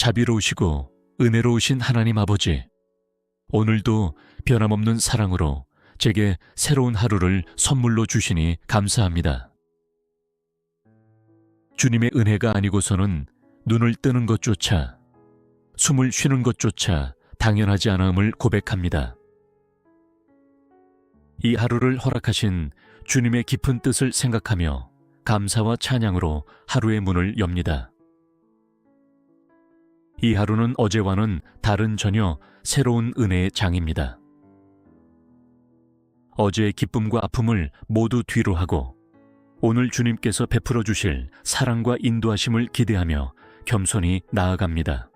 자비로우시고 은혜로우신 하나님 아버지, 오늘도 변함없는 사랑으로 제게 새로운 하루를 선물로 주시니 감사합니다. 주님의 은혜가 아니고서는 눈을 뜨는 것조차, 숨을 쉬는 것조차 당연하지 않음을 고백합니다. 이 하루를 허락하신 주님의 깊은 뜻을 생각하며 감사와 찬양으로 하루의 문을 엽니다. 이 하루는 어제와는 다른 전혀 새로운 은혜의 장입니다. 어제의 기쁨과 아픔을 모두 뒤로 하고 오늘 주님께서 베풀어 주실 사랑과 인도하심을 기대하며 겸손히 나아갑니다.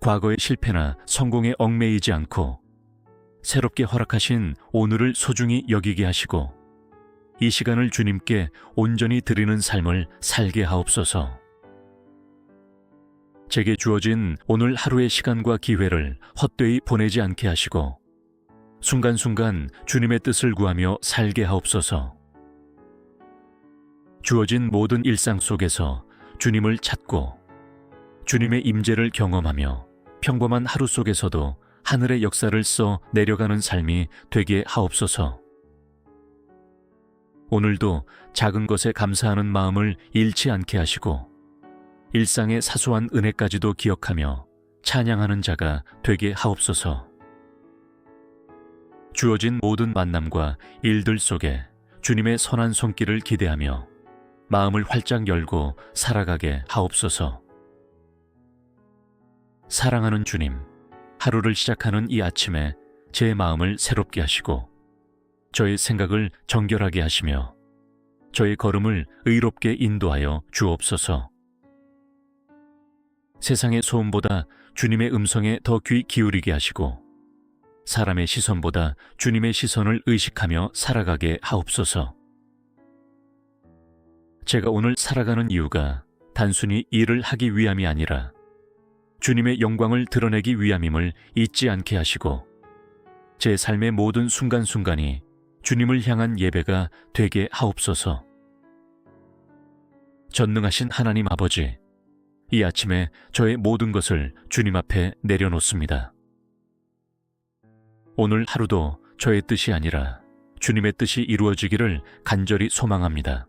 과거의 실패나 성공에 얽매이지 않고 새롭게 허락하신 오늘을 소중히 여기게 하시고 이 시간을 주님께 온전히 드리는 삶을 살게 하옵소서. 제게 주어진 오늘 하루의 시간과 기회를 헛되이 보내지 않게 하시고 순간순간 주님의 뜻을 구하며 살게 하옵소서. 주어진 모든 일상 속에서 주님을 찾고 주님의 임재를 경험하며 평범한 하루 속에서도 하늘의 역사를 써 내려가는 삶이 되게 하옵소서. 오늘도 작은 것에 감사하는 마음을 잃지 않게 하시고 일상의 사소한 은혜까지도 기억하며 찬양하는 자가 되게 하옵소서. 주어진 모든 만남과 일들 속에 주님의 선한 손길을 기대하며 마음을 활짝 열고 살아가게 하옵소서. 사랑하는 주님, 하루를 시작하는 이 아침에 제 마음을 새롭게 하시고 저의 생각을 정결하게 하시며 저의 걸음을 의롭게 인도하여 주옵소서. 세상의 소음보다 주님의 음성에 더 귀 기울이게 하시고 사람의 시선보다 주님의 시선을 의식하며 살아가게 하옵소서. 제가 오늘 살아가는 이유가 단순히 일을 하기 위함이 아니라 주님의 영광을 드러내기 위함임을 잊지 않게 하시고 제 삶의 모든 순간순간이 주님을 향한 예배가 되게 하옵소서. 전능하신 하나님 아버지, 이 아침에 저의 모든 것을 주님 앞에 내려놓습니다. 오늘 하루도 저의 뜻이 아니라 주님의 뜻이 이루어지기를 간절히 소망합니다.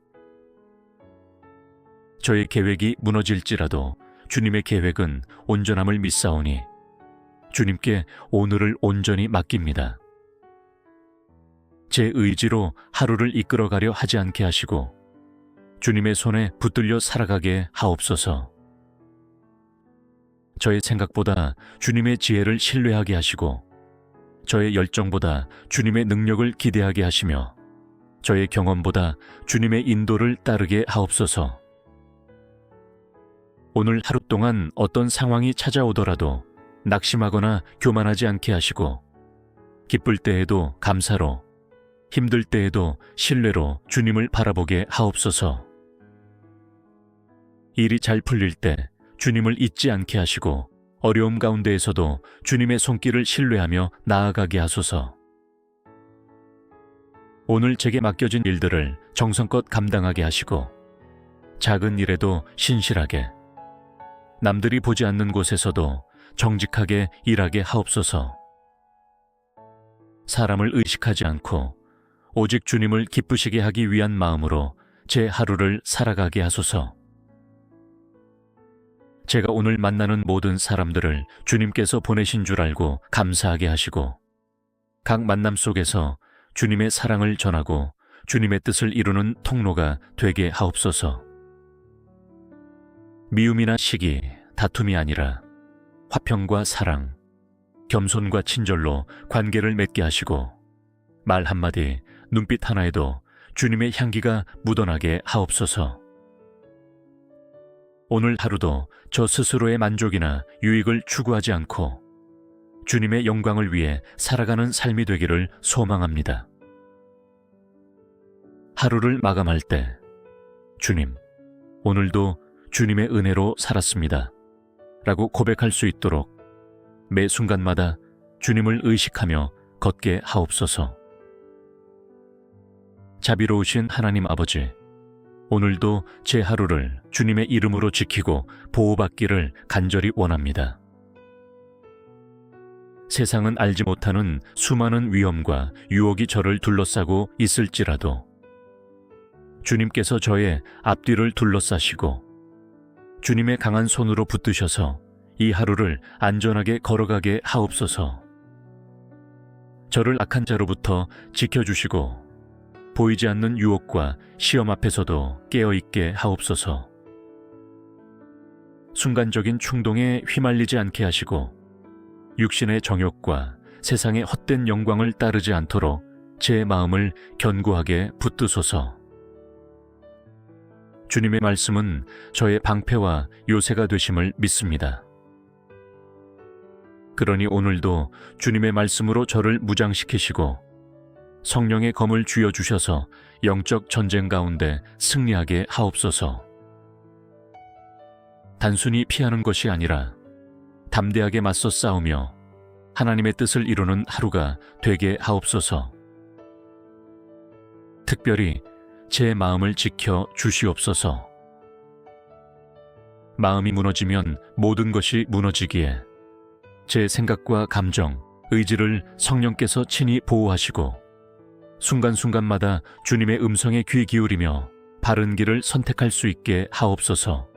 저의 계획이 무너질지라도 주님의 계획은 온전함을 믿사오니 주님께 오늘을 온전히 맡깁니다. 제 의지로 하루를 이끌어가려 하지 않게 하시고 주님의 손에 붙들려 살아가게 하옵소서. 저의 생각보다 주님의 지혜를 신뢰하게 하시고 저의 열정보다 주님의 능력을 기대하게 하시며 저의 경험보다 주님의 인도를 따르게 하옵소서. 오늘 하루 동안 어떤 상황이 찾아오더라도 낙심하거나 교만하지 않게 하시고 기쁠 때에도 감사로 힘들 때에도 신뢰로 주님을 바라보게 하옵소서. 일이 잘 풀릴 때 주님을 잊지 않게 하시고 어려움 가운데에서도 주님의 손길을 신뢰하며 나아가게 하소서. 오늘 제게 맡겨진 일들을 정성껏 감당하게 하시고 작은 일에도 신실하게 남들이 보지 않는 곳에서도 정직하게 일하게 하옵소서. 사람을 의식하지 않고 오직 주님을 기쁘시게 하기 위한 마음으로 제 하루를 살아가게 하소서. 제가 오늘 만나는 모든 사람들을 주님께서 보내신 줄 알고 감사하게 하시고 각 만남 속에서 주님의 사랑을 전하고 주님의 뜻을 이루는 통로가 되게 하옵소서. 미움이나 시기, 다툼이 아니라 화평과 사랑, 겸손과 친절로 관계를 맺게 하시고 말 한마디, 눈빛 하나에도 주님의 향기가 묻어나게 하옵소서. 오늘 하루도 저 스스로의 만족이나 유익을 추구하지 않고 주님의 영광을 위해 살아가는 삶이 되기를 소망합니다. 하루를 마감할 때, 주님, 오늘도 주님의 은혜로 살았습니다. 라고 고백할 수 있도록 매 순간마다 주님을 의식하며 걷게 하옵소서. 자비로우신 하나님 아버지, 오늘도 제 하루를 주님의 이름으로 지키고 보호받기를 간절히 원합니다. 세상은 알지 못하는 수많은 위험과 유혹이 저를 둘러싸고 있을지라도 주님께서 저의 앞뒤를 둘러싸시고 주님의 강한 손으로 붙드셔서 이 하루를 안전하게 걸어가게 하옵소서. 저를 악한 자로부터 지켜주시고 보이지 않는 유혹과 시험 앞에서도 깨어있게 하옵소서. 순간적인 충동에 휘말리지 않게 하시고 육신의 정욕과 세상의 헛된 영광을 따르지 않도록 제 마음을 견고하게 붙드소서. 주님의 말씀은 저의 방패와 요새가 되심을 믿습니다. 그러니 오늘도 주님의 말씀으로 저를 무장시키시고 성령의 검을 쥐어 주셔서 영적 전쟁 가운데 승리하게 하옵소서. 단순히 피하는 것이 아니라 담대하게 맞서 싸우며 하나님의 뜻을 이루는 하루가 되게 하옵소서. 특별히 제 마음을 지켜 주시옵소서. 마음이 무너지면 모든 것이 무너지기에 제 생각과 감정, 의지를 성령께서 친히 보호하시고 순간순간마다 주님의 음성에 귀 기울이며 바른 길을 선택할 수 있게 하옵소서.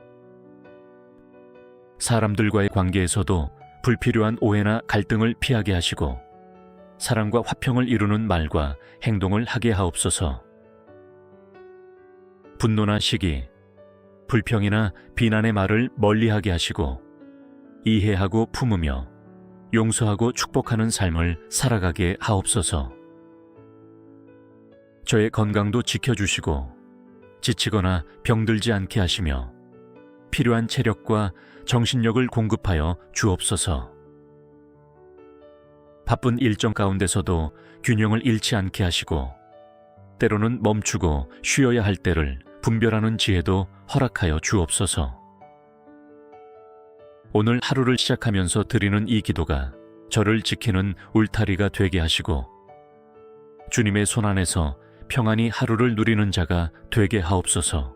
사람들과의 관계에서도 불필요한 오해나 갈등을 피하게 하시고 사랑과 화평을 이루는 말과 행동을 하게 하옵소서. 분노나 시기, 불평이나 비난의 말을 멀리하게 하시고 이해하고 품으며 용서하고 축복하는 삶을 살아가게 하옵소서. 저의 건강도 지켜주시고 지치거나 병들지 않게 하시며 필요한 체력과 정신력을 공급하여 주옵소서. 바쁜 일정 가운데서도 균형을 잃지 않게 하시고 때로는 멈추고 쉬어야 할 때를 분별하는 지혜도 허락하여 주옵소서. 오늘 하루를 시작하면서 드리는 이 기도가 저를 지키는 울타리가 되게 하시고 주님의 손 안에서 평안히 하루를 누리는 자가 되게 하옵소서.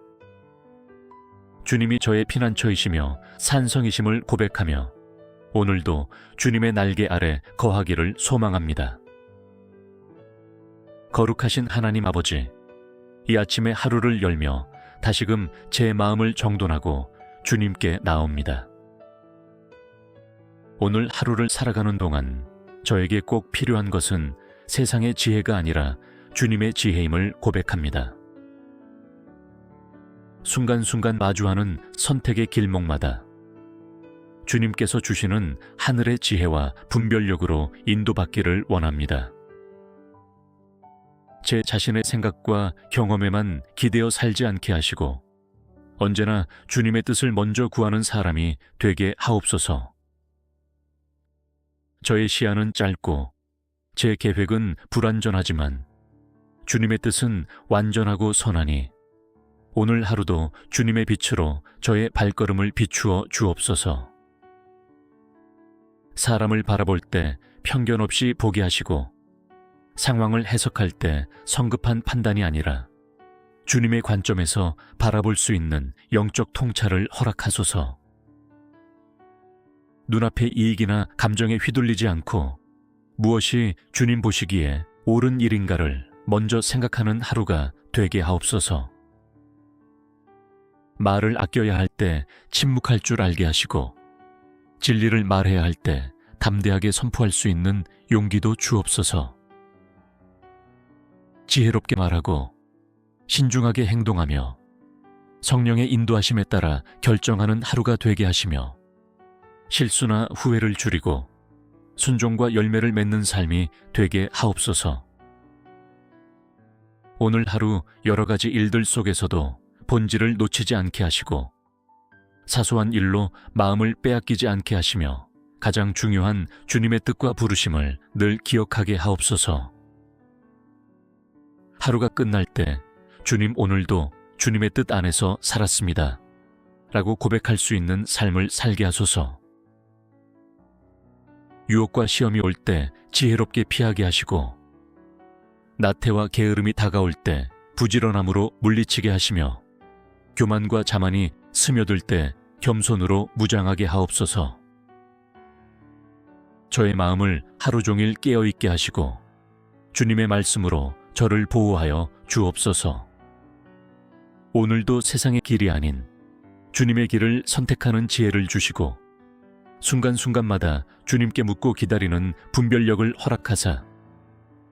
주님이 저의 피난처이시며 산성이심을 고백하며 오늘도 주님의 날개 아래 거하기를 소망합니다. 거룩하신 하나님 아버지, 이 아침에 하루를 열며 다시금 제 마음을 정돈하고 주님께 나옵니다. 오늘 하루를 살아가는 동안 저에게 꼭 필요한 것은 세상의 지혜가 아니라 주님의 지혜임을 고백합니다. 순간순간 마주하는 선택의 길목마다 주님께서 주시는 하늘의 지혜와 분별력으로 인도받기를 원합니다. 제 자신의 생각과 경험에만 기대어 살지 않게 하시고 언제나 주님의 뜻을 먼저 구하는 사람이 되게 하옵소서. 저의 시야는 짧고 제 계획은 불완전하지만 주님의 뜻은 완전하고 선하니 오늘 하루도 주님의 빛으로 저의 발걸음을 비추어 주옵소서. 사람을 바라볼 때 편견 없이 보게 하시고 상황을 해석할 때 성급한 판단이 아니라 주님의 관점에서 바라볼 수 있는 영적 통찰을 허락하소서. 눈앞의 이익이나 감정에 휘둘리지 않고 무엇이 주님 보시기에 옳은 일인가를 먼저 생각하는 하루가 되게 하옵소서. 말을 아껴야 할 때 침묵할 줄 알게 하시고 진리를 말해야 할 때 담대하게 선포할 수 있는 용기도 주옵소서. 지혜롭게 말하고 신중하게 행동하며 성령의 인도하심에 따라 결정하는 하루가 되게 하시며 실수나 후회를 줄이고 순종과 열매를 맺는 삶이 되게 하옵소서. 오늘 하루 여러 가지 일들 속에서도 본질을 놓치지 않게 하시고 사소한 일로 마음을 빼앗기지 않게 하시며 가장 중요한 주님의 뜻과 부르심을 늘 기억하게 하옵소서. 하루가 끝날 때 주님 오늘도 주님의 뜻 안에서 살았습니다. 라고 고백할 수 있는 삶을 살게 하소서. 유혹과 시험이 올 때 지혜롭게 피하게 하시고 나태와 게으름이 다가올 때 부지런함으로 물리치게 하시며 교만과 자만이 스며들 때 겸손으로 무장하게 하옵소서. 저의 마음을 하루 종일 깨어 있게 하시고 주님의 말씀으로 저를 보호하여 주옵소서. 오늘도 세상의 길이 아닌 주님의 길을 선택하는 지혜를 주시고 순간순간마다 주님께 묻고 기다리는 분별력을 허락하사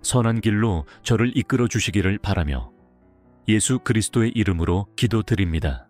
선한 길로 저를 이끌어 주시기를 바라며 예수 그리스도의 이름으로 기도드립니다.